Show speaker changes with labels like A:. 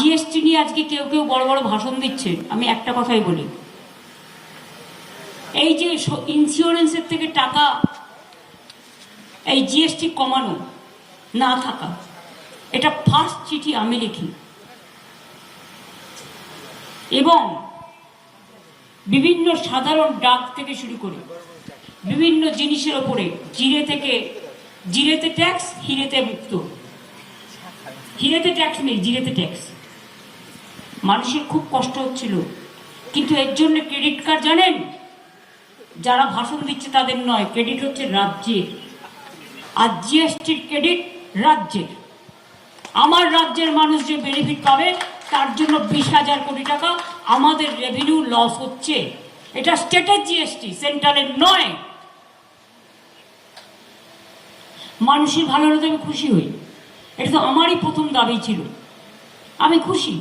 A: GST নিয়ে আজকে কেউ কেউ বড় বড় ভাষণ দিচ্ছে, আমি একটা কথাই বলি। এই যে ইন্স্যুরেন্সের থেকে টাকা, এই জিএসটি কমানো, না থাকা, এটা ফার্স্ট চিঠি আমি লিখি। এবং বিভিন্ন সাধারণ ডাক থেকে শুরু করে, বিভিন্ন জিনিসের ওপরে, জিরে থেকে, জিরেতে ট্যাক্স হিরেতে মুক্ত। হিরেতে ট্যাক্স নেই, জিরেতে ট্যাক্স মানুষের খুব কষ্ট হচ্ছিল। কিন্তু এর জন্য ক্রেডিট কার্ড জানেন? যারা ভাষণ দিচ্ছে তাদের নয়, ক্রেডিট হচ্ছে রাজ্যের। আর জিএসটির ক্রেডিট রাজ্যের। আমার রাজ্যের মানুষ যে বেনিফিট পাবে, তার জন্য বিশ হাজার কোটি টাকা আমাদের রেভিনিউ লস হচ্ছে। এটা স্টেটের জিএসটি সেন্ট্রালের নয়। মানুষের ভালো হলে আমি খুশি হই। এটা তো আমারই প্রথম দাবি ছিল। আমি খুশি।